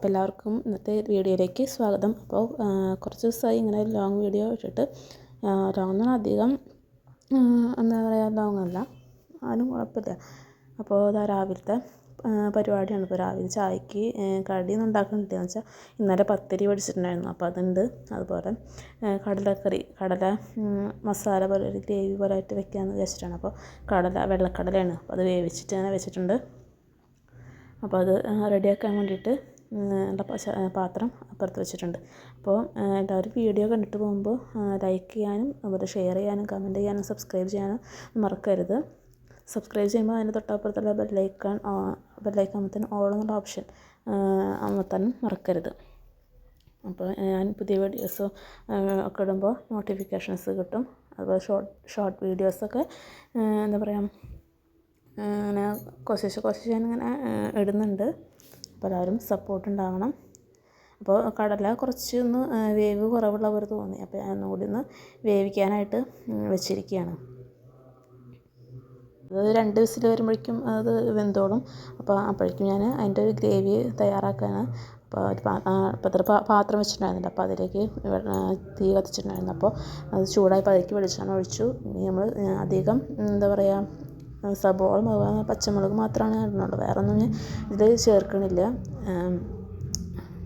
അപ്പോൾ എല്ലാവർക്കും ഇന്നത്തെ വീഡിയോയിലേക്ക് സ്വാഗതം. അപ്പോൾ കുറച്ച് ദിവസമായി ഇങ്ങനെ ലോങ് വീഡിയോ ഇട്ടിട്ട് ലോങ് അധികം എന്താ പറയുക ലോങ് അല്ല. ആരും കുഴപ്പമില്ല. അപ്പോൾ ഇതാ രാവിലത്തെ പരിപാടിയാണ്. ഇപ്പോൾ രാവിലെ ചായക്ക് കടിയൊന്നും ഉണ്ടാക്കുന്നില്ല എന്ന് വെച്ചാൽ ഇന്നലെ പത്തിരി പഠിച്ചിട്ടുണ്ടായിരുന്നു അപ്പോൾ അതുണ്ട്. അതുപോലെ കടലക്കറി കടല മസാല പോലെ ഒരു ഗ്രേവി പോലെ ആയിട്ട് വെക്കാമെന്ന് വിചാരിച്ചിട്ടാണ്. അപ്പോൾ കടല വെള്ളക്കടലയാണ്. അപ്പോൾ അത് വേവിച്ചിട്ട് അങ്ങനെ വെച്ചിട്ടുണ്ട്. അപ്പോൾ അത് റെഡിയാക്കാൻ വേണ്ടിയിട്ട് പാത്രം അപ്പുറത്ത് വെച്ചിട്ടുണ്ട്. അപ്പോൾ എല്ലാവരും വീഡിയോ കണ്ടിട്ട് പോകുമ്പോൾ ലൈക്ക് ചെയ്യാനും അതുപോലെ ഷെയർ ചെയ്യാനും കമന്റ് ചെയ്യാനും സബ്സ്ക്രൈബ് ചെയ്യാനും മറക്കരുത്. സബ്സ്ക്രൈബ് ചെയ്യുമ്പോൾ അതിന്റെ തൊട്ടപ്പുറത്തുള്ള ബെല്ലൈക്കൺ ബെല്ലൈക്കൺ അമർത്താൻ ഓൾ എന്നുള്ള ഓപ്ഷൻ അമർത്താനും മറക്കരുത്. അപ്പോൾ ഞാൻ പുതിയ വീഡിയോസ് ഒക്കെ ഇടുമ്പോൾ നോട്ടിഫിക്കേഷൻസ് കിട്ടും. അതുപോലെ ഷോർട്ട് ഷോർട്ട് വീഡിയോസൊക്കെ എന്താ പറയുക അങ്ങനെ കൊശിച്ച് കൊശിച്ച് ഞാനിങ്ങനെ ഇടുന്നുണ്ട്. അപ്പോൾ സപ്പോർട്ട് ഉണ്ടാവണം അപ്പോൾ കടല കുറച്ച് ഒന്ന് വേവ് കുറവുള്ള പോലെ തോന്നി. അപ്പോൾ ഞാൻ ഒന്നുകൂടി ഒന്ന് വേവിക്കാനായിട്ട് വെച്ചിരിക്കുകയാണ് അത് രണ്ട് വിസിൽ വരുമ്പോഴേക്കും അത് വെന്തോളും. അപ്പോൾ അപ്പോഴേക്കും ഞാൻ അതിന്റെ ഒരു ഗ്രേവി തയ്യാറാക്കാനാണ്. അപ്പോൾ ഒരു പാത്ര പാത്രം വെച്ചിട്ടുണ്ടായിരുന്നില്ല അപ്പോൾ അതിലേക്ക് തീ കത്തിച്ചിട്ടുണ്ടായിരുന്നു. അപ്പോൾ അത് ചൂടായി അതിലേക്ക് വെളിച്ചെണ്ണ ഒഴിച്ചു. ഇനി നമ്മൾ അധികം എന്താ പറയുക സബോള പച്ചമുളക് മാത്രമാണ് ഇടുന്നുള്ളൂ വേറെ ഒന്നും ഞാൻ ഇതിൽ ചേർക്കണില്ല.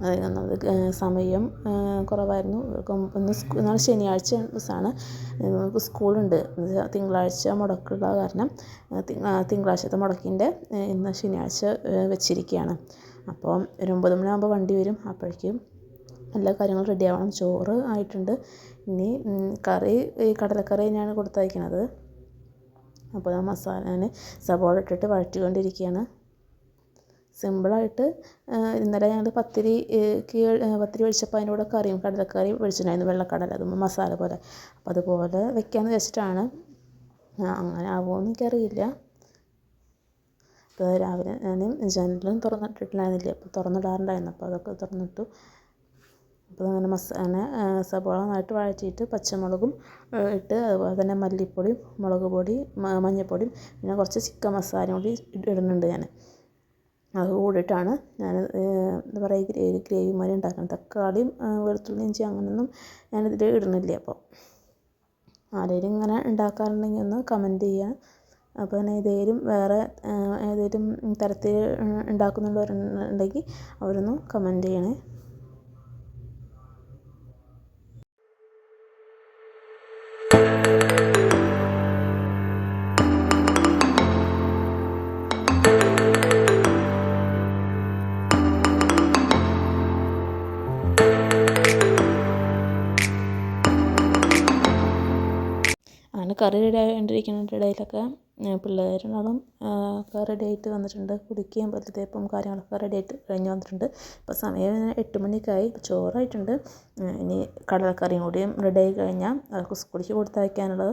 അത് സമയം കുറവായിരുന്നു. ഇന്ന് നാളെ ശനിയാഴ്ച ദിവസമാണ് നമുക്ക് സ്കൂളുണ്ട്. തിങ്കളാഴ്ച മുടക്കുള്ള കാരണം തിങ്കളാഴ്ചത്തെ മുടക്കിന്റെ ഇന്ന് ശനിയാഴ്ച വെച്ചിരിക്കുകയാണ് അപ്പോൾ ഒരു ഒമ്പത് മണിയാകുമ്പോൾ വണ്ടി വരും. അപ്പോഴേക്കും എല്ലാ കാര്യങ്ങളും റെഡി ആവണം. ചോറ് ആയിട്ടുണ്ട്. ഇനി കറി ഈ കടലക്കറി തന്നെയാണ് കൊടുത്തയക്കണത്. അപ്പോൾ ആ മസാല ഞാൻ സവാള ഇട്ടിട്ട് വഴറ്റിക്കൊണ്ടിരിക്കുകയാണ്. സിമ്പിളായിട്ട് ഇന്നലെ ഞങ്ങൾ പത്തിരി പത്തിരി വെളിച്ചപ്പോൾ അതിന്റെ കൂടെ കറിയും കടലക്കറി വെളിച്ചിട്ടുണ്ടായിരുന്നു വെള്ളക്കടല അത് മസാല പോലെ. അപ്പോൾ അതുപോലെ വെക്കാമെന്ന് വെച്ചിട്ടാണ് അങ്ങനെ ആവുമോ എന്ന് എനിക്കറിയില്ല. അപ്പോൾ രാവിലെ ഞാൻ ജനലും തുറന്നിട്ടിട്ടുണ്ടായിരുന്നില്ല. അപ്പോൾ തുറന്നിടാറുണ്ടായിരുന്നു. അപ്പോൾ അതൊക്കെ തുറന്നിട്ടു. അപ്പോൾ അങ്ങനെ മസാല സബോള നന്നായിട്ട് വഴറ്റിയിട്ട് പച്ചമുളകും ഇട്ട് അതുപോലെ തന്നെ മല്ലിപ്പൊടിയും മുളക് പൊടി മഞ്ഞൾപ്പൊടിയും പിന്നെ കുറച്ച് ചിക്കൻ മസാലയും കൂടി ഇടുന്നുണ്ട് ഞാൻ. അത് കൂടിയിട്ടാണ് ഞാൻ എന്താ പറയുക ഗ്രേവി ഗ്രേവി മാതിരി ഉണ്ടാക്കുന്നത്. തക്കാളിയും വെളുത്തുള്ളി ഇഞ്ചി അങ്ങനെയൊന്നും ഞാനിതിൽ ഇടുന്നില്ല അപ്പോൾ. ആരെങ്കിലും ഇങ്ങനെ ഉണ്ടാക്കാറുണ്ടെങ്കിൽ ഒന്ന് കമന്റ് ചെയ്യുക അപ്പോൾ തന്നെ ഏതെങ്കിലും വേറെ ഏതെങ്കിലും തരത്തിൽ ഉണ്ടാക്കുന്നുള്ളവരുണ്ടെങ്കിൽ അവരൊന്ന് കമന്റ് ചെയ്യണേ. കറി റെഡി ആയിക്കൊണ്ടിരിക്കുന്നതിന്റെ ഇടയിലൊക്കെ പിള്ളേരുണ്ടാളും ഒക്കെ റെഡി ആയിട്ട് വന്നിട്ടുണ്ട്. കുടിക്കുകയും പല്ലുതേപ്പും കാര്യങ്ങളൊക്കെ റെഡി ആയിട്ട് കഴിഞ്ഞ് വന്നിട്ടുണ്ട്. ഇപ്പോൾ സമയം എട്ട് മണിക്കായി. ചോറായിട്ടുണ്ട്. ഇനി കടലക്കറിയും കൂടിയും റെഡി ആയി കഴിഞ്ഞാൽ അവർക്ക് സ്കൂളിലേക്ക് കൊടുത്തയക്കാനുള്ളത്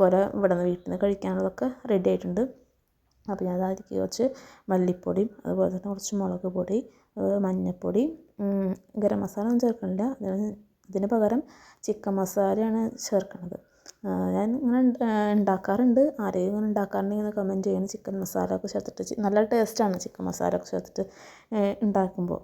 പോലെ ഇവിടെ നിന്ന് വീട്ടിൽ നിന്ന് കഴിക്കാനുള്ളതൊക്കെ റെഡി ആയിട്ടുണ്ട്. അപ്പോൾ ഞാൻ അതിലേക്ക് കുറച്ച് മല്ലിപ്പൊടിയും അതുപോലെ തന്നെ കുറച്ച് മുളക് പൊടി മഞ്ഞൾപ്പൊടി ഗരം മസാല ഒന്നും ചേർക്കണില്ല. ഇതിന് പകരം ചിക്കൻ മസാലയാണ് ചേർക്കുന്നത് ഞാൻ ഇങ്ങനെ ഉണ്ടാക്കാറുണ്ട് ആരെങ്കിലും ഇങ്ങനെ ഉണ്ടാക്കാറുണ്ടെങ്കിൽ ഒന്ന് കമന്റ് ചെയ്യണം. ചിക്കൻ മസാല ഒക്കെ ചേർത്തിട്ട് നല്ല ടേസ്റ്റാണ് ചിക്കൻ മസാല ഒക്കെ ചേർത്തിട്ട് ഉണ്ടാക്കുമ്പോൾ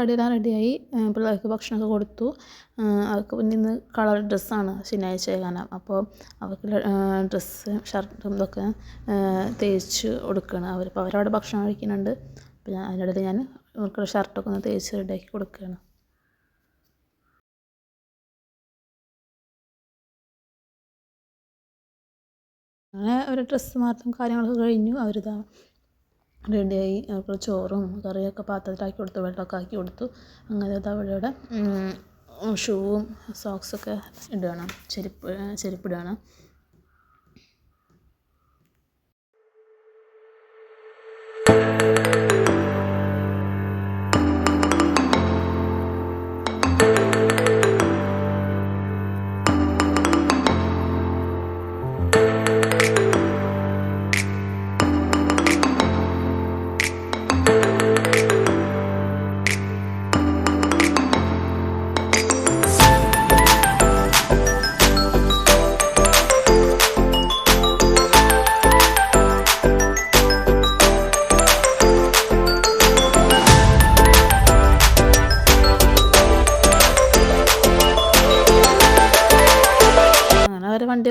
കടിയെല്ലാം റെഡിയായി പിള്ളേർക്ക് ഭക്ഷണമൊക്കെ കൊടുത്തു. അവർക്ക് പിന്നെ ഇന്ന് കളർ ഡ്രസ്സാണ് ശനിയാഴ്ച കാരണം അപ്പോൾ അവർക്ക് ഡ്രസ്സ് ഷർട്ടും ഇതൊക്കെ തേച്ച് കൊടുക്കുകയാണ് അവരിപ്പോൾ അവരവിടെ ഭക്ഷണം കഴിക്കുന്നുണ്ട്. അപ്പോൾ ഞാൻ അതിനിടയിൽ ഞാൻ അവർക്കുള്ള ഷർട്ടൊക്കെ ഒന്ന് തേച്ച് റെഡിയാക്കി കൊടുക്കുകയാണ് അങ്ങനെ ഒരു ഡ്രസ്സ് മാറ്റം കാര്യങ്ങളൊക്കെ കഴിഞ്ഞു. അവരിതാ റെഡിയായി. അപ്പോൾ ചോറും കറിയൊക്കെ പാത്രത്തിലാക്കി കൊടുത്തു വെള്ളമൊക്കെ ആക്കി കൊടുത്തു. അങ്ങനെ ഇവിടെ ഷൂവും സോക്സൊക്കെ ഇടുകയാണ്. ചെരുപ്പ് ചെരുപ്പ്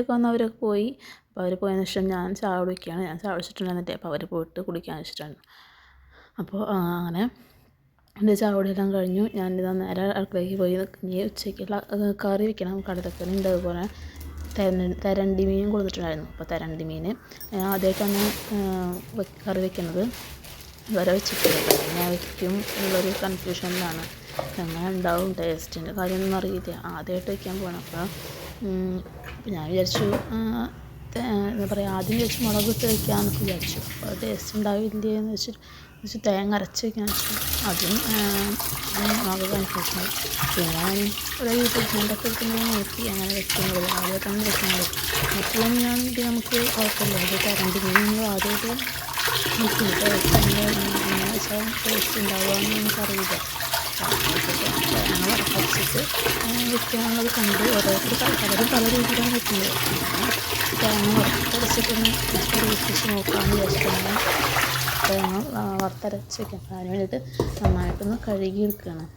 വണ്ടിയൊക്കെ വന്ന് അവരൊക്കെ പോയി. അപ്പോൾ അവർ പോയതിന് ശേഷം ഞാൻ ചായ കുടിക്കുകയാണ്. ഞാൻ ചായ കുടിച്ചിട്ടുണ്ടായിരുന്നിട്ട് അപ്പോൾ അവർ പോയിട്ട് കുടിക്കാൻ വെച്ചിട്ടാണ് അപ്പോൾ അങ്ങനെ എന്റെ ചായ കുടിയെല്ലാം കഴിഞ്ഞു. ഞാൻ ഇതാ നേരെ അടുക്കളയ്ക്ക് പോയി ഇനി ഉച്ചയ്ക്കുള്ള കറി വെക്കണം. കടലക്കറി ഉണ്ട്. അതുപോലെ തരണ്ടി മീനും കൊടുത്തിട്ടുണ്ടായിരുന്നു. അപ്പോൾ തരണ്ടി മീൻ ആദ്യമായിട്ടാണ് കറി വെക്കുന്നത്. വരെ വെച്ചിട്ടില്ല. ഞാൻ വെക്കും എന്നുള്ളൊരു കൺഫ്യൂഷനിലാണ് എങ്ങനെ ഉണ്ടാവും? ടേസ്റ്റിന്റെ കാര്യമൊന്നും അറിയില്ല. ആദ്യമായിട്ട് വെക്കാൻ പോകണം അപ്പോൾ ഞാൻ വിചാരിച്ചു എന്താ പറയുക ആദ്യം വിചാരിച്ചു മുളക് ഇട്ട് വയ്ക്കാമെന്നൊക്കെ വിചാരിച്ചു. അപ്പോൾ ടേസ്റ്റ് ഉണ്ടാവില്ലേ എന്ന് വെച്ചിട്ട് വെച്ച് തേങ്ങ അരച്ച് വെച്ചു. അതും മുളക് കൺഫ്യൂഷനായി പിന്നെ ഞാൻ ഒരു യൂട്യൂബ് ചാനലൊക്കെ എടുത്ത് നോക്കി അങ്ങനെ വെക്കുന്നത് ആദ്യമായിട്ടാണ് വെക്കുന്നത്. മറ്റുള്ള മീനാണെങ്കിൽ നമുക്ക് കുഴപ്പമില്ല. അത് മീൻ നമ്മൾ ആദ്യമായിട്ട് വെച്ചാൽ ടേസ്റ്റ് ഉണ്ടാവുകയെന്ന് നമുക്കറിയില്ല. വറുത്തരച്ചിട്ട് വെക്കാനുള്ളത് കണ്ട് ഓരോരുത്തർ പലരും പല രീതിയിലാണ് വെക്കുന്നത് തേങ്ങ വറുത്തരച്ചിട്ടൊന്ന് പരീക്ഷിച്ച് നോക്കാമെന്ന് വിചാരിച്ചിട്ടാണ് തേങ്ങ വറുത്തരച്ച് വെക്കാം അതിന് വേണ്ടിയിട്ട് നന്നായിട്ടൊന്ന് കഴുകി എടുക്കുകയാണ്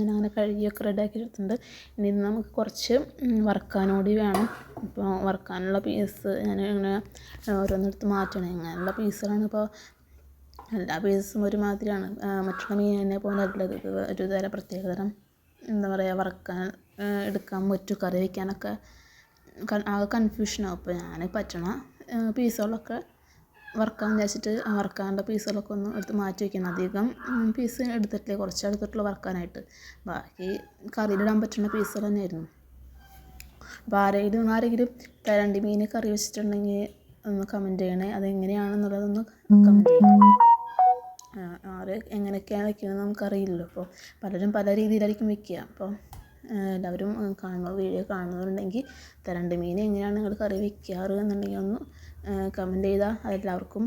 ഞാൻ അങ്ങനെ കഴുകിയൊക്കെ റെഡിയാക്കി എടുത്തിട്ടുണ്ട്. ഇനി നമുക്ക് കുറച്ച് വറക്കാനോടി വേണം. ഇപ്പോൾ വറക്കാനുള്ള പീസ് ഞാൻ ഇങ്ങനെ ഓരോന്നെടുത്ത് മാറ്റണം. ഇങ്ങനെയുള്ള പീസുകളാണ് ഇപ്പോൾ എല്ലാ പീസും ഒരുമാതിരിയാണ്. മറ്റുള്ള മീനിനെ അല്ല. ഇത് ഒരു തരം പ്രത്യേക തരം എന്താ പറയുക വറക്കാൻ എടുക്കാൻ പറ്റും. കറി വയ്ക്കാനൊക്കെ ആകെ കൺഫ്യൂഷനാവും അപ്പോൾ ഞാൻ പറ്റണ പീസുകളൊക്കെ വറുക്കാൻ വിചാരിച്ചിട്ട് വറുക്കാനുള്ള പീസുകളൊക്കെ ഒന്ന് എടുത്ത് മാറ്റി വയ്ക്കണം. അധികം പീസ് എടുത്തിട്ടില്ല. കുറച്ച് എടുത്തിട്ടുള്ളൂ വറക്കാനായിട്ട്. ബാക്കി കറിയിലിടാൻ പറ്റുന്ന പീസുകൾ തന്നെയായിരുന്നു. അപ്പോൾ ആരെങ്കിലും ആരെങ്കിലും തരണ്ടി മീൻ കറി വെച്ചിട്ടുണ്ടെങ്കിൽ ഒന്ന് കമന്റ് ചെയ്യണേ. അതെങ്ങനെയാണെന്നുള്ളതൊന്ന് കമന്റ് ചെയ്യണം ആര് എങ്ങനെയൊക്കെയാണ് വെക്കുന്നത് നമുക്കറിയില്ലല്ലോ അപ്പോൾ പലരും പല രീതിയിലായിരിക്കും വെക്കുക. അപ്പോൾ എല്ലാവരും കാണുന്ന വീഡിയോ കാണുന്നവരുണ്ടെങ്കിൽ തരണ്ട് മീൻ എങ്ങനെയാണ് നിങ്ങൾ കറി വെക്കാറ് എന്നുണ്ടെങ്കിൽ ഒന്ന് കമന്റ് ചെയ്താൽ അതെല്ലാവർക്കും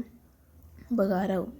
ഉപകാരമാവും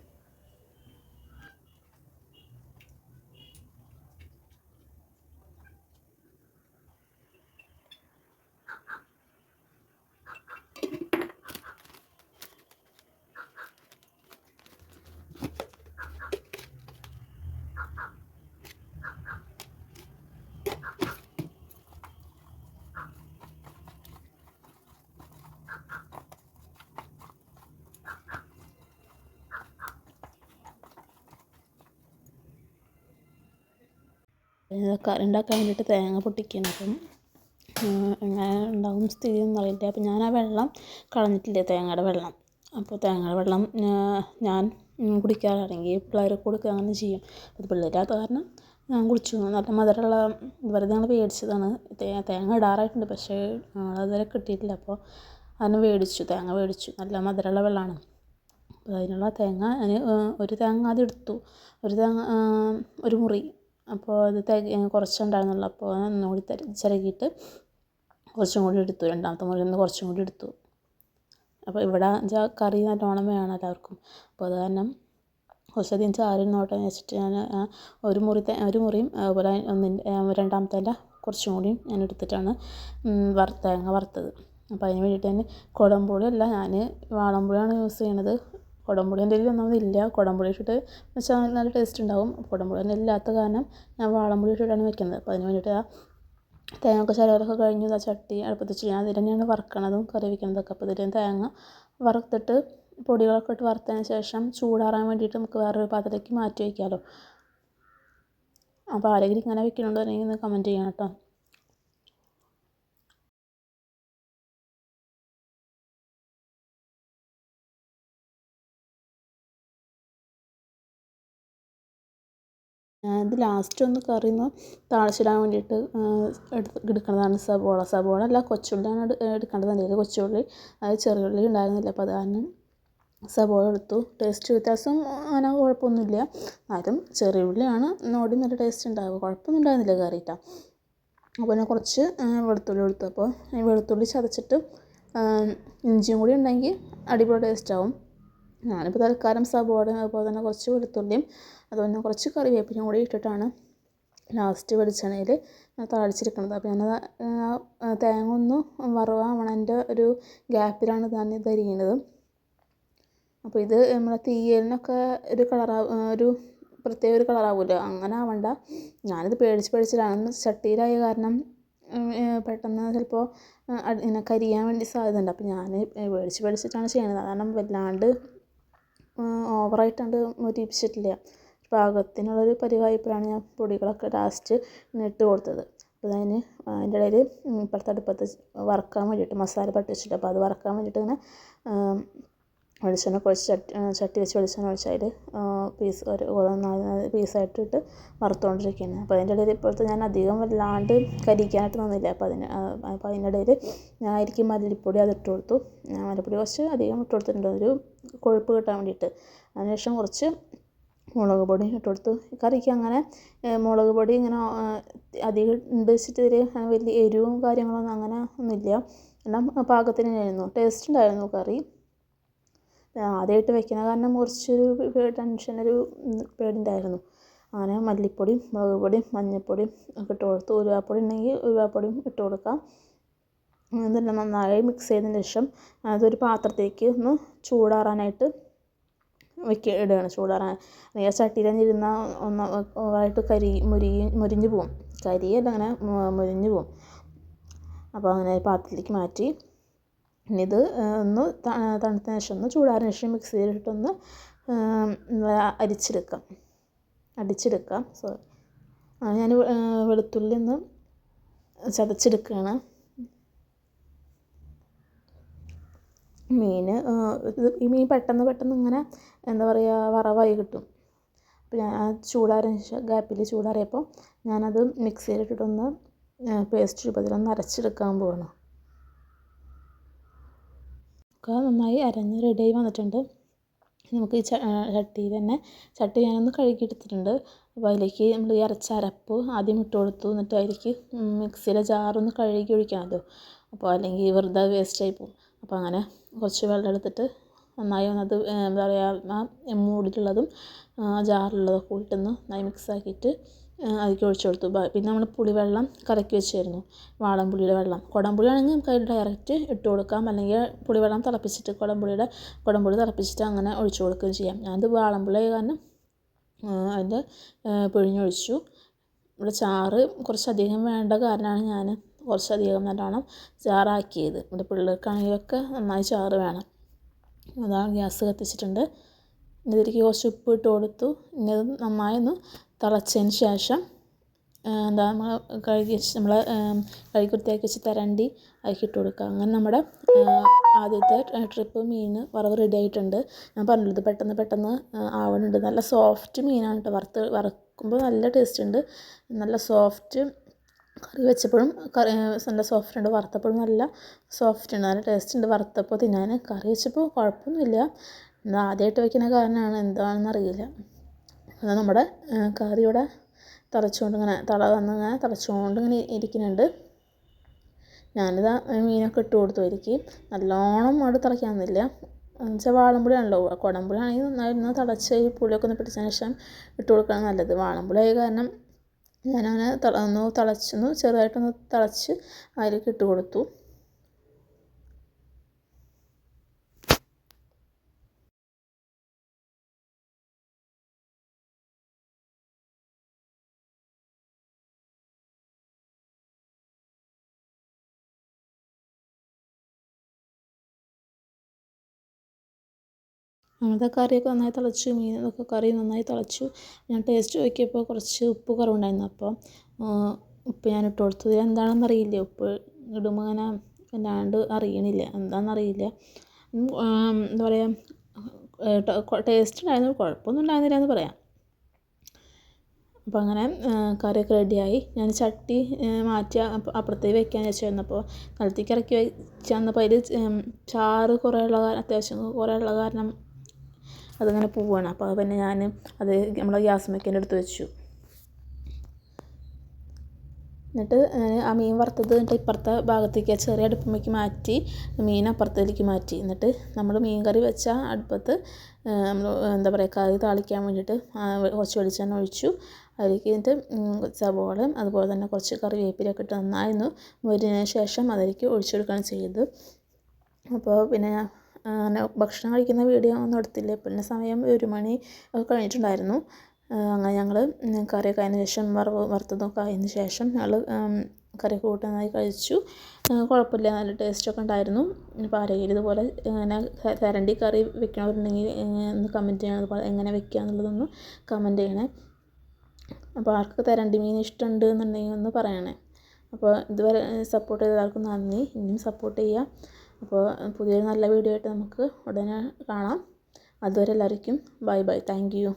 കറി ഉണ്ടാക്കാൻ വേണ്ടിയിട്ട് തേങ്ങ പൊട്ടിക്കുകയാണ് അപ്പം എങ്ങനെ ഉണ്ടാവും സ്ഥിതി ഒന്നും അറിയില്ല. അപ്പം ഞാൻ ആ വെള്ളം കളഞ്ഞിട്ടില്ല തേങ്ങയുടെ വെള്ളം. അപ്പോൾ തേങ്ങയുടെ വെള്ളം ഞാൻ കുടിക്കാറാണെങ്കിൽ പിള്ളേർക്ക് കൊടുക്കുക അങ്ങനെ ചെയ്യും. അത് പിള്ളേരാത്ത കാരണം ഞാൻ കുടിച്ചു. നല്ല മധുരമുള്ള വെറുതെ ഞങ്ങൾ മേടിച്ചതാണ്. തേങ്ങ ഇടാറായിട്ടുണ്ട്. പക്ഷേ അതുവരെ കിട്ടിയിട്ടില്ല. അപ്പോൾ അതിന് മേടിച്ചു തേങ്ങ മേടിച്ചു. നല്ല മധുരമുള്ള വെള്ളമാണ്. അപ്പോൾ അതിനുള്ള തേങ്ങ ഞാൻ ഒരു തേങ്ങ ആദ്യം എടുത്തു. ഒരു തേങ്ങ ഒരു മുറി അപ്പോൾ അത് തിക കുറച്ചുണ്ടായിരുന്നുള്ളൂ. അപ്പോൾ ഒന്നുകൂടി ചിരകിയിട്ട് കുറച്ചും കൂടി എടുത്തു. രണ്ടാമത്തെ മുറിയിൽ നിന്ന് കുറച്ചും കൂടി എടുത്തു. അപ്പോൾ ഇവിടെ കറി നല്ലോണം വേണം എല്ലാവർക്കും. അപ്പോൾ അത് കാരണം കുറച്ചധികം നോട്ടം എന്ന് വെച്ചിട്ട് ഞാൻ ഒരു മുറി ഒരു മുറിയും അതുപോലെ ഒന്നിന്റെ രണ്ടാമത്തേന്റെ കുറച്ചും കൂടിയും ഞാൻ എടുത്തിട്ടാണ് വറുത്ത തേങ്ങ വറുത്തത്. അപ്പോൾ അതിന് വേണ്ടിയിട്ട് തന്നെ കുടംപുളിയല്ല ഞാൻ വാളംപുളിയാണ് യൂസ് ചെയ്യണത്. കുടംപുളി എന്റെ കയ്യിൽ ഒന്നാമത് ഇല്ല. കുടംപുളി ഇട്ടിട്ട് വെച്ചാൽ നല്ല ടേസ്റ്റ് ഉണ്ടാവും. കുടംപുളി തന്നെ ഇല്ലാത്ത കാരണം ഞാൻ വാളംപുളി ഇട്ടിട്ടാണ് വെക്കുന്നത്. അപ്പോൾ അതിന് വേണ്ടിയിട്ട് ആ തേങ്ങയൊക്കെ ചിലവരൊക്കെ കഴിഞ്ഞു. ആ ചട്ടി അടുപ്പത്ത് വെച്ച് ഞാൻ അതിൽ തന്നെയാണ് വറുക്കണതും കറി വയ്ക്കുന്നതൊക്കെ അപ്പോൾ ഇതിൽ തേങ്ങ വറുത്തിട്ട് പൊടികളൊക്കെ ഇട്ട് വറുത്തതിന് ശേഷം ചൂടാറാൻ വേണ്ടിയിട്ട് നമുക്ക് വേറൊരു പാത്രത്തിലേക്ക് മാറ്റി വയ്ക്കാമല്ലോ അപ്പോൾ ആരെങ്കിലും ഇങ്ങനെ വെക്കണമെന്നുണ്ടെങ്കിൽ ഒന്ന് കമന്റ് ചെയ്യണം കേട്ടോ. ഇത് ലാസ്റ്റ് ഒന്ന് കറി ഒന്ന് താളിച്ചിടാൻ വേണ്ടിയിട്ട് എടുക്കുന്നതാണ് സബോള സബോള അല്ല കൊച്ചുള്ളിയാണ് എടുക്കേണ്ടത്. എന്റെ കൊച്ചുള്ളി അത് ചെറിയുള്ളി ഉണ്ടായിരുന്നില്ല. അപ്പോൾ അത് കാരണം സബോള എടുത്തു. ടേസ്റ്റ് വ്യത്യാസം അങ്ങനെ കുഴപ്പമൊന്നുമില്ല. ആരും ചെറിയ നോടി നല്ല ടേസ്റ്റ് ഉണ്ടാകും കുഴപ്പമൊന്നും ഉണ്ടായിരുന്നില്ല കറിയിട്ടാ. അപ്പോൾ പിന്നെ കുറച്ച് വെളുത്തുള്ളി എടുത്തു. അപ്പോൾ വെളുത്തുള്ളി ചതച്ചിട്ട് ഇഞ്ചിയും കൂടി ഉണ്ടെങ്കിൽ അടിപൊളി ടേസ്റ്റ് ആവും. ഞാനിപ്പോൾ തൽക്കാലം സബോളയും അതുപോലെ തന്നെ കുറച്ച് വെളുത്തുള്ളിയും അതുപോലെ തന്നെ കുറച്ച് കറിവേപ്പിലയും കൂടി ഇട്ടിട്ടാണ് ലാസ്റ്റ് വെളിച്ചെണ്ണയിൽ തളിച്ചിരിക്കുന്നത് അപ്പോൾ ഞാനത് തേങ്ങ ഒന്ന് വറവാവണതിന്റെ ഒരു ഗ്യാപ്പിലാണ് ഞാൻ ഇത് അരിയണത്. അപ്പോൾ ഇത് നമ്മളെ തീയലിനൊക്കെ ഒരു കളറാ ഒരു പ്രത്യേക ഒരു കളറാവുമല്ലോ അങ്ങനെ ആവണ്ട. ഞാനിത് പേടിച്ച് പേടിച്ചിട്ടാണ് ചട്ടിയിലായ കാരണം പെട്ടെന്ന് ചിലപ്പോൾ കരിയാൻ വേണ്ടി സാധ്യതയുണ്ട്. അപ്പോൾ ഞാൻ പേടിച്ച് പേടിച്ചിട്ടാണ് ചെയ്യണത്. കാരണം വല്ലാണ്ട് ഓവറായിട്ടാണ്ട് മൊരിപ്പിച്ചിട്ടില്ല. പാകത്തിനുള്ളൊരു പരിവായപ്പോഴാണ് ഞാൻ പൊടികളൊക്കെ ലാസ്റ്റ് ഇട്ട് കൊടുത്തത്. അപ്പോൾ അതിന് അതിന്റെ ഇടയിൽ ഇപ്പോഴത്തെ അടുപ്പത്ത് വറക്കാൻ വേണ്ടിയിട്ട് മസാല പട്ടിച്ചിട്ട് അപ്പോൾ അത് വറക്കാൻ വേണ്ടിയിട്ട് ഇങ്ങനെ വെളിച്ചെണ്ണ കുഴച്ച് ചട്ടി ചട്ടി വെച്ച് വെളിച്ചെണ്ണ ഒഴിച്ച് അതിൽ പീസ് ഒരു നാല് നാല് പീസായിട്ടിട്ട് വറുത്തുകൊണ്ടിരിക്കുകയാണ്. അപ്പോൾ അതിന്റെ ഇടയിൽ ഇപ്പോഴത്തെ ഞാൻ അധികം വല്ലാണ്ട് കരിക്കാനായിട്ട് നിന്നില്ല. അപ്പോൾ അതിന് അപ്പോൾ അതിന്റെ ഇടയിൽ ഞാൻ ആയിരിക്കും മല്ലിപ്പൊടി അത് ഇട്ട് കൊടുത്തു. മല്ലിപ്പൊടി കുറച്ച് അധികം ഇട്ട് കൊടുത്തിട്ടുണ്ട്. ഒരു കൊഴുപ്പ് കിട്ടാൻ വേണ്ടിയിട്ട്. അതിനുശേഷം കുറച്ച് മുളക് പൊടി ഇട്ട് കൊടുത്തു. കറിക്ക് അങ്ങനെ മുളക് പൊടി ഇങ്ങനെ അധികം ഉണ്ട് വെച്ചിട്ട് ഇതിൽ വലിയ എരിവും കാര്യങ്ങളൊന്നും അങ്ങനെ ഒന്നുമില്ല. എല്ലാം പാകത്തിന് ആയിരുന്നു ടേസ്റ്റ് ഉണ്ടായിരുന്നു കറി. ആദ്യമായിട്ട് വെക്കണ കാരണം കുറച്ചൊരു ടെൻഷൻ ഒരു പേടിണ്ടായിരുന്നു അങ്ങനെ മല്ലിപ്പൊടിയും മുളക് പൊടിയും മഞ്ഞൾപ്പൊടിയും ഒക്കെ ഇട്ട് കൊടുത്തു. ഉലുവാപ്പൊടി ഉണ്ടെങ്കിൽ ഉലുവാപ്പൊടിയും ഇട്ട് കൊടുക്കാം. എന്നിട്ട് നന്നായി മിക്സ് ചെയ്തതിന് ശേഷം അതൊരു പാത്രത്തേക്ക് ഒന്ന് ചൂടാറാനായിട്ട് വെക്ക ഇടുകയാണ്. ചൂടാറാൻ അല്ലെങ്കിൽ ചട്ടിയിൽ തന്നെ ഒന്ന് ആയിട്ട് കരി മുരി മുരിഞ്ഞു പോവും. കരിയല്ല അങ്ങനെ മുരിഞ്ഞു പോവും. അപ്പോൾ അങ്ങനെ പാത്രത്തിലേക്ക് മാറ്റി ഇനി ഇത് ഒന്ന് തണുത്തതിന് ശേഷം ഒന്ന് ചൂടാറിന് ശേഷം മിക്സിയിലിട്ടൊന്ന് അരിച്ചെടുക്കാം. അടിച്ചെടുക്കാം. സോറി ഞാൻ വെളുത്തുള്ളി ഒന്ന് ചതച്ചെടുക്കുകയാണ്. മീൻ ഈ മീൻ പെട്ടെന്ന് പെട്ടെന്ന് ഇങ്ങനെ എന്താ പറയുക വറവായി കിട്ടും. അപ്പോൾ ഞാൻ ചൂടാറിയ ശേഷം ഗ്യാപ്പിൽ ചൂടാറിയപ്പോൾ ഞാനത് മിക്സിയിലിട്ടിട്ടൊന്ന് പേസ്റ്റ് രൂപത്തിലൊന്ന് അരച്ചെടുക്കാൻ പോവാണ്. ഒക്കെ നന്നായി അരഞ്ഞ് റെഡിയായി വന്നിട്ടുണ്ട്. നമുക്ക് ഈ ചട്ടിയിൽ തന്നെ ചട്ടി ഞാനൊന്ന് കഴുകിയെടുത്തിട്ടുണ്ട്. അപ്പോൾ അതിലേക്ക് നമ്മൾ ഈ അരച്ച അരപ്പ് ആദ്യം ഇട്ട് കൊടുത്തു. എന്നിട്ട് അതിലേക്ക് മിക്സിയിലെ ജാറൊന്ന് കഴുകി ഒഴിക്കണമല്ലോ അപ്പോൾ അല്ലെങ്കിൽ വെറുതെ വേസ്റ്റായി പോകും. അപ്പോൾ അങ്ങനെ കുറച്ച് വെള്ളം എടുത്തിട്ട് നന്നായി ഒന്നത് എന്താ പറയുക ആ മൂടിലുള്ളതും ജാറിലുള്ളതൊക്കെ ഇട്ടൊന്ന് നന്നായി മിക്സ് ആക്കിയിട്ട് അതിലേക്ക് ഒഴിച്ച് കൊടുത്തു. പിന്നെ നമ്മൾ പുളിവെള്ളം കലക്കി വെച്ചായിരുന്നു വാളൻപുളിയുടെ വെള്ളം. കുടംപുളി ആണെങ്കിൽ നമുക്ക് അതിൽ ഡയറക്റ്റ് ഇട്ട് കൊടുക്കാം. അല്ലെങ്കിൽ പുളിവെള്ളം തിളപ്പിച്ചിട്ട് കുടംപുളിയുടെ കുടംപുളി തിളപ്പിച്ചിട്ട് അങ്ങനെ ഒഴിച്ച് കൊടുക്കുകയും ചെയ്യാം. ഞാനത് വാളൻപുളി ആയ കാരണം അതിന്റെ പിഴിഞ്ഞൊഴിച്ചു. ഇവിടെ ചാറ് കുറച്ചധികം വേണ്ട കാരണമാണ് ഞാൻ കുറച്ചധികം നല്ലോണം ചാറാക്കിയത്. ഇവിടെ പിള്ളേർക്കാണെങ്കിലൊക്കെ നന്നായി ചാറ് വേണം. അതാണ് ഗ്യാസ് കത്തിച്ചിട്ടുണ്ട്. ഇതിലേക്ക് കുറച്ച് ഉപ്പ് ഇട്ട് കൊടുത്തു. ഇനി അത് നന്നായി ഒന്ന് തിളച്ചതിന് ശേഷം എന്താ നമ്മൾ കഴുകി വെച്ച് നമ്മൾ കഴുകി വെച്ച് തരണ്ടി അതിലേക്ക് ഇട്ട് കൊടുക്കുക. അങ്ങനെ നമ്മുടെ ആദ്യത്തെ ട്രിപ്പ് മീൻ വറവ് റെഡി ആയിട്ടുണ്ട്. ഞാൻ പറഞ്ഞത് പെട്ടെന്ന് പെട്ടെന്ന് ആവുന്നുണ്ട് നല്ല സോഫ്റ്റ് മീനാണ് കേട്ടോ. വറുത്ത് വറക്കുമ്പോൾ നല്ല ടേസ്റ്റ് ഉണ്ട്. നല്ല സോഫ്റ്റ് കറി വെച്ചപ്പോഴും കറി നല്ല സോഫ്റ്റ് ഉണ്ട്. വറുത്തപ്പോഴും നല്ല സോഫ്റ്റ് ഉണ്ട്. നല്ല ടേസ്റ്റ് ഉണ്ട്. വറുത്തപ്പോൾ തിന്നാൻ. കറി വെച്ചപ്പോൾ കുഴപ്പമൊന്നുമില്ല. എന്നാൽ ആദ്യമായിട്ട് വയ്ക്കുന്ന കാരണമാണ് എന്താണെന്ന് അറിയില്ല അത് നമ്മുടെ കറി ഇവിടെ തിളച്ചുകൊണ്ട് ഇങ്ങനെ തിള വന്നിങ്ങനെ തിളച്ചുകൊണ്ട് ഇങ്ങനെ ഇരിക്കുന്നുണ്ട്. ഞാനിത് മീനൊക്കെ ഇട്ട് കൊടുത്തു ആയിരിക്കും നല്ലോണം അവിടെ തിളയ്ക്കാമെന്നില്ല എന്നുവെച്ചാൽ കുടംപുളി ആണെങ്കിൽ നന്നായിരുന്നു. തിളച്ച് പുളിയൊക്കെ ഒന്ന് പിടിച്ചതിന് ശേഷം ഇട്ട് കൊടുക്കുകയാണ് നല്ലത്. വാളംപുളി ആയ കാരണം ഞാനങ്ങനെ ഒന്ന് തിളച്ചൊന്ന് ചെറുതായിട്ടൊന്ന് തിളച്ച് അതിലേക്ക് ഇട്ട് കൊടുത്തു. അങ്ങനത്തെ കറിയൊക്കെ നന്നായി തിളച്ചു മീനൊക്കെ കറി നന്നായി തിളച്ചു. ഞാൻ ടേസ്റ്റ് നോക്കിയപ്പോൾ കുറച്ച് ഉപ്പ് കുറവുണ്ടായിരുന്നു. അപ്പോൾ ഉപ്പ് ഞാൻ ഇട്ട് കൊടുത്തു. എന്താണെന്ന് അറിയില്ല. ഉപ്പ് ഇടുമ്പോൾ ഇങ്ങനെ വല്ലാണ്ട് അറിയണില്ല. എന്താണെന്നറിയില്ല എന്താ പറയുക ടേസ്റ്റ് ഉണ്ടായിരുന്നു. കുഴപ്പമൊന്നും ഉണ്ടായിരുന്നില്ല എന്ന് പറയാം. അപ്പോൾ അങ്ങനെ കറിയൊക്കെ റെഡിയായി ഞാൻ ചട്ടി മാറ്റി അപ്പുറത്തേക്ക് വെക്കാൻ വെച്ചായിരുന്നു അപ്പോൾ നിലത്തേക്ക് ഇറക്കി വെച്ചപ്പോൾ അതിൽ ചാറ് കുറേ ഉള്ള അത്യാവശ്യം കുറേ ഉള്ള കാരണം അതിങ്ങനെ പോവുകയാണ് അപ്പോൾ അത് പിന്നെ ഞാൻ അത് നമ്മളെ ഗ്യാസ് മെക്കേന്റെ അടുത്ത് വെച്ചു. എന്നിട്ട് ആ മീൻ വറുത്തത് എന്നിട്ട് ഇപ്പുറത്തെ ഭാഗത്തേക്ക് ചെറിയ അടുപ്പമേക്ക് മാറ്റി മീൻ അപ്പുറത്തേക്ക് മാറ്റി. എന്നിട്ട് നമ്മൾ മീൻ കറി വെച്ച അടുപ്പത്ത് നമ്മൾ എന്താ പറയുക കറി താളിക്കാൻ വേണ്ടിയിട്ട് കുറച്ച് വെളിച്ചെണ്ണ ഒഴിച്ചു. അതിലേക്ക് എന്നിട്ട് സവോള അതുപോലെ തന്നെ കുറച്ച് കറിവേപ്പിലയൊക്കെ ഇട്ട് നന്നായിരുന്നു. വരുന്നതിന് ശേഷം അതിലേക്ക് ഒഴിച്ചു കൊടുക്കുകയാണ് ചെയ്തത്. അപ്പോൾ പിന്നെ അങ്ങനെ ഭക്ഷണം കഴിക്കുന്ന വീഡിയോ ഒന്നും എടുത്തില്ല. പിന്നെ സമയം ഒരു മണി ഒക്കെ കഴിഞ്ഞിട്ടുണ്ടായിരുന്നു. അങ്ങനെ ഞങ്ങൾ കറിയൊക്കെ ആയതിനു ശേഷം വറവ് വറുത്തതൊക്കെ ആയതിനു ശേഷം ഞങ്ങൾ കറി കൂട്ടുന്നതായി കഴിച്ചു. കുഴപ്പമില്ല. നല്ല ടേസ്റ്റൊക്കെ ഉണ്ടായിരുന്നു. ഇപ്പോൾ ആരെങ്കിലും ഇതുപോലെ ഇങ്ങനെ തരണ്ടി കറി വെക്കണവരുണ്ടെങ്കിൽ ഒന്ന് കമന്റ് ചെയ്യണം. അതുപോലെ എങ്ങനെ വെക്കുക എന്നുള്ളതൊന്ന് കമന്റ് ചെയ്യണേ. അപ്പോൾ ആർക്കൊക്കെ തരണ്ടി മീൻ ഇഷ്ടമുണ്ട് എന്നുണ്ടെങ്കിൽ ഒന്ന് പറയണേ. അപ്പോൾ ഇതുവരെ സപ്പോർട്ട് ചെയ്ത എല്ലാവർക്കും നന്ദി. ഇനിയും സപ്പോർട്ട് ചെയ്യുക അപ്പോൾ പുതിയൊരു നല്ല വീഡിയോ ആയിട്ട് നമുക്ക് ഉടനെ കാണാം. അതുവരെ എല്ലാവർക്കും ബൈ ബൈ. Thank you.